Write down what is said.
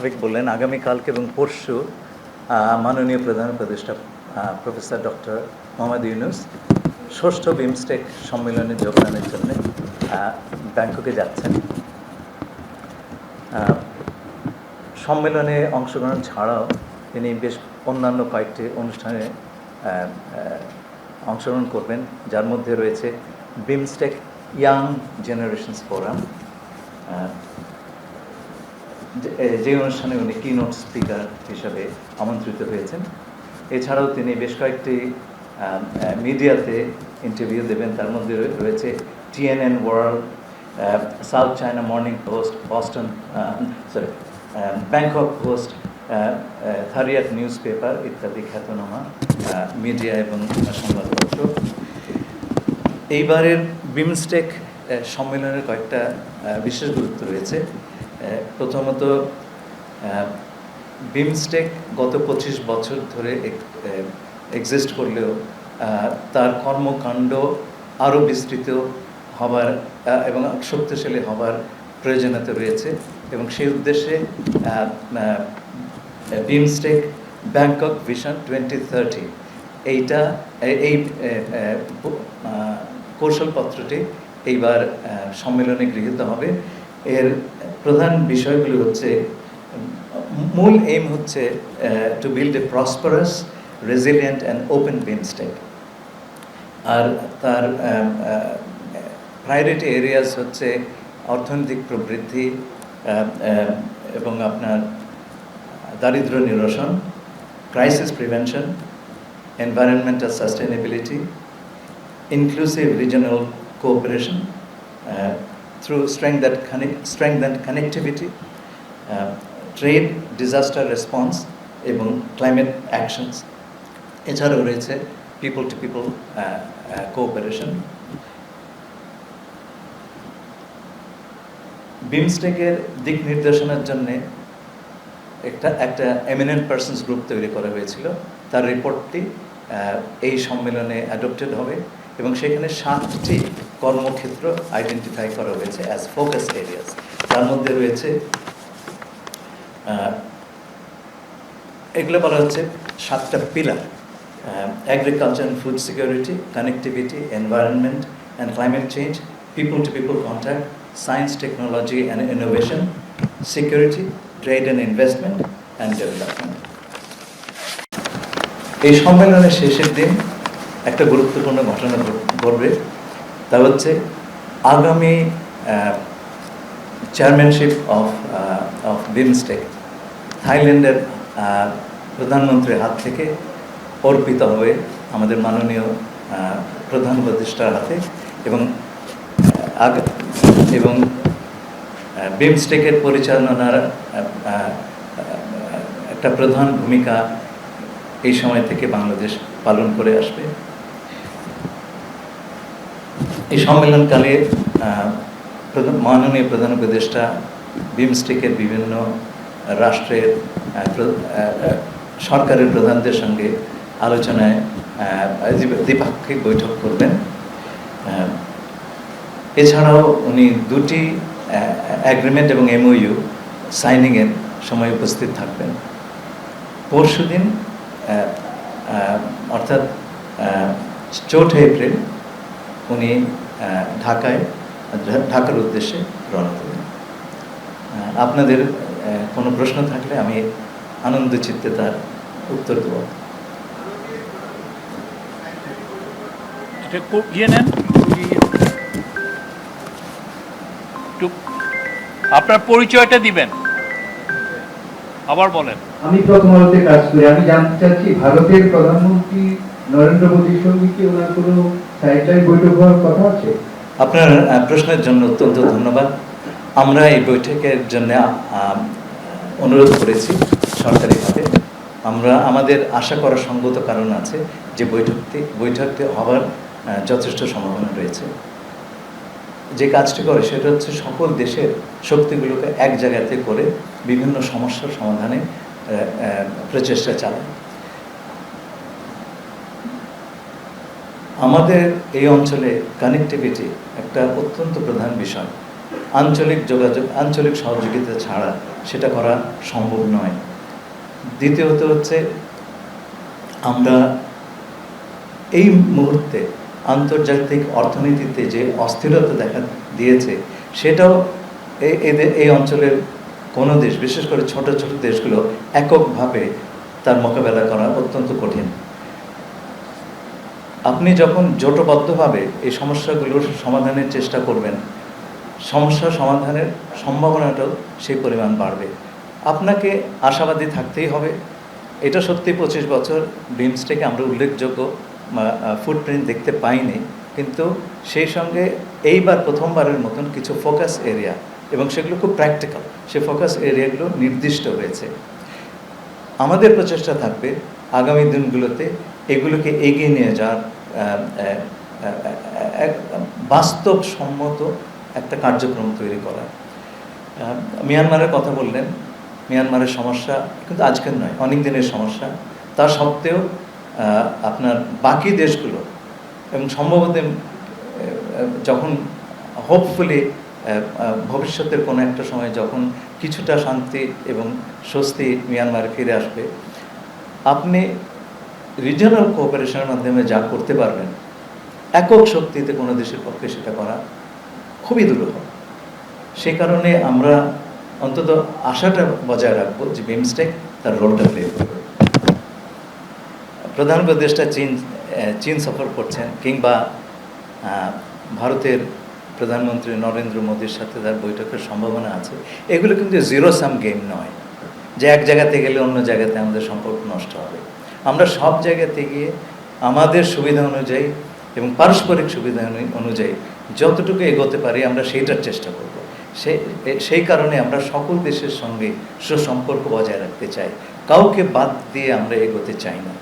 শফিক বললেন আগামীকালকে এবং পরশু মাননীয় প্রধান উপদেষ্টা প্রফেসর ডক্টর মোহাম্মদ ইউনুস ষষ্ঠ বিমস্টেক সম্মেলনে যোগদানের জন্য ব্যাংককে যাচ্ছেন। সম্মেলনে অংশগ্রহণ ছাড়াও তিনি বেশ অন্যান্য কয়েকটি অনুষ্ঠানে অংশগ্রহণ করবেন। যার মধ্যে রয়েছে বিমস্টেক ইয়াং জেনারেশনস ফোরাম যে- অনুষ্ঠানে উনি কিনোট স্পিকার হিসাবে আমন্ত্রিত হয়েছেন। এছাড়াও তিনি বেশ কয়েকটি মিডিয়াতে ইন্টারভিউ দেবেন। তার মধ্যে রয়েছে TNN world South China Morning Post Boston sorry Bangkok Post Thairath news paper ইত্যাদি খ্যাতনামা মিডিয়া এবং সংবাদপত্র। এইবারের বিমস্টেক সম্মেলনের কয়েকটা বিশেষ গুরুত্ব রয়েছে। প্রথমত বিমস্টেক গত পঁচিশ বছর ধরে এক্সিস্ট করলেও তার কর্মকাণ্ড আরও বিস্তৃত হবার এবং শক্তিশালী হবার প্রয়োজনীয়তা রয়েছে এবং সেই উদ্দেশ্যে BIMSTEC Bangkok vision twenty thirty এইটা এই কৌশলপত্রটি এইবার সম্মেলনে গৃহীত হবে। এর প্রধান বিষয়গুলি হচ্ছে মূল এইম হচ্ছে to build a prosperous resilient and open BIMSTEC আর তার প্রায়োরিটি এরিয়াস হচ্ছে অর্থনৈতিক প্রবৃদ্ধি আহ, আহ, এবং আপনার দারিদ্র নিরসন crisis prevention environmental sustainability, inclusive regional cooperation through strengthened, connect, strengthened connectivity, uh, trade, disaster response এবং climate actions. এছাড়াও রয়েছে পিপল টু পিপল কোঅপারেশন বিমস্টেকের দিক নির্দেশনার জন্যে একটা একটা এমিনেন্ট পার্সনস গ্রুপ তৈরি করা হয়েছিল তার রিপোর্টটি এই সম্মেলনে অ্যাডপ্টেড হবে এবং সেখানে সাতটি কর্মক্ষেত্র আইডেন্টিফাই করা হয়েছে অ্যাজ ফোকাস এরিয়াস তার মধ্যে রয়েছে এগুলো বলা হচ্ছে সাতটা pillar agriculture and food security connectivity environment and climate change people to people contact science technology and innovation security trade and investment and development এই সম্মেলনের শেষের দিন একটা গুরুত্বপূর্ণ ঘটনা ঘট- ঘটবে। তা হচ্ছে আগামী চেয়ারম্যানশিপ অফ অফ বিমস্টেক থাইল্যান্ডের প্রধানমন্ত্রীর হাত থেকে অর্পিত হবে আমাদের মাননীয় প্রধান প্রতিষ্ঠার হাতে এবং এবং বিমস্টেকের পরিচালনার একটা প্রধান ভূমিকা এই সময় থেকে বাংলাদেশ পালন করে আসবে। এই সম্মেলনকালে মাননীয় প্রধান উপদেষ্টা বিমস্টেকের বিভিন্ন রাষ্ট্রের সরকারের প্রধানদের সঙ্গে আলোচনায় দ্বিপাক্ষিক বৈঠক করবেন। এছাড়াও উনি দুটি অ্যাগ্রিমেন্ট এবং এমওইউ সাইনিংয়ের সময় উপস্থিত থাকবেন। পরশু দিন অর্থাৎ চৌঠা এপ্রিল উনি ঢাকায় ঢাকার উদ্দেশ্যে রওনা দেবেন আপনাদের কোনো প্রশ্ন থাকলে আমি আনন্দ চিত্তে তার উত্তর দেব। কো- ইয়ে আপনার পরিচয়টা দিবেন। আবার বলেন। আমি প্রথম আলোতে কাজ করি। আমি জানতে চাচ্ছি ভারতের প্রধানমন্ত্রী নরেন্দ্র মোদীর সঙ্গে কি ওনার কোনো সাইডলাইন বৈঠক হওয়ার কথা আছে? আপনার প্রশ্নের জন্য অত্যন্ত ধন্যবাদ। আমরা এই বৈঠকের জন্য অনুরোধ করেছি সরকারিভাবে। আমরা, আমাদের আশা করার সঙ্গত কারণ আছে যে বৈঠকটি বৈঠকটি হওয়ার যথেষ্ট সম্ভাবনা রয়েছে। যে কাজটি করে সেটা হচ্ছে সকল দেশের শক্তিগুলোকে এক জায়গাতে করে বিভিন্ন সমস্যার সমাধানে প্রচেষ্টা চালায়। আমাদের এই অঞ্চলে কানেক্টিভিটি একটা অত্যন্ত প্রধান বিষয়। আঞ্চলিক যোগাযোগ, আঞ্চলিক সহযোগিতা ছাড়া সেটা করা সম্ভব নয়। দ্বিতীয়ত হচ্ছে, আমরা এই মুহূর্তে আন্তর্জাতিক অর্থনীতিতে যে অস্থিরতা দেখা দিয়েছে, সেটাও এই অঞ্চলের কোনো দেশ, বিশেষ করে ছোট ছোট দেশগুলো এককভাবে তার মোকাবেলা করা অত্যন্ত কঠিন। আপনি যখন জোটবদ্ধভাবে এই সমস্যাগুলোর সমাধানের চেষ্টা করবেন, সমস্যা সমাধানের সম্ভাবনাটাও সেই পরিমাণ বাড়বে। আপনাকে আশাবাদী থাকতেই হবে। এটা সত্যি পঁচিশ বছর বিমসটেকে আমরা উল্লেখযোগ্য ফুটপ্রিন্ট দেখতে পাইনি। কিন্তু সেই সঙ্গে এইবার প্রথমবারের মতন কিছু ফোকাস এরিয়া এবং সেগুলো খুব প্র্যাকটিক্যাল সে ফোকাস এরিয়াগুলো নির্দিষ্ট হয়েছে। আমাদের প্রচেষ্টা থাকবে আগামী দিনগুলোতে এগুলোকে এগিয়ে নিয়ে যাওয়ার বাস্তবসম্মত একটা কার্যক্রম তৈরি করা। মিয়ানমারের কথা বললেন, মিয়ানমারের সমস্যা কিন্তু আজকের নয়, অনেক দিনের সমস্যা। তা সত্ত্বেও আপনার বাকি দেশগুলো এবং সম্ভবত যখন হোপফুলি ভবিষ্যতের কোনো একটা সময় যখন কিছুটা শান্তি এবং স্বস্তি মিয়ানমারে ফিরে আসবে, আপনি রিজিয়নাল কোঅপারেশনের মাধ্যমে যা করতে পারবেন, একক শক্তিতে কোনো দেশের পক্ষে সেটা করা খুবই দুরূহ সেই কারণে আমরা অন্তত আশাটা বজায় রাখব যে বিমস্টেক তার রোলটা প্লে করবে। প্রধান উপদেষ্টা চীন চীন সফর করছেন কিংবা ভারতের প্রধানমন্ত্রী নরেন্দ্র মোদীর সাথে তার বৈঠকের সম্ভাবনা আছে। এগুলো কিন্তু জিরো সাম গেম নয়। যে এক জায়গাতে গেলে অন্য জায়গাতে আমাদের সম্পর্ক নষ্ট হবে। আমরা সব জায়গাতে গিয়ে আমাদের সুবিধা অনুযায়ী এবং পারস্পরিক সুবিধা অনুযায়ী যতটুকু এগোতে পারি আমরা সেইটার চেষ্টা করব। সেই সেই কারণে আমরা সকল দেশের সঙ্গে সুসম্পর্ক বজায় রাখতে চাই। কাউকে বাদ দিয়ে আমরা এগোতে চাই না।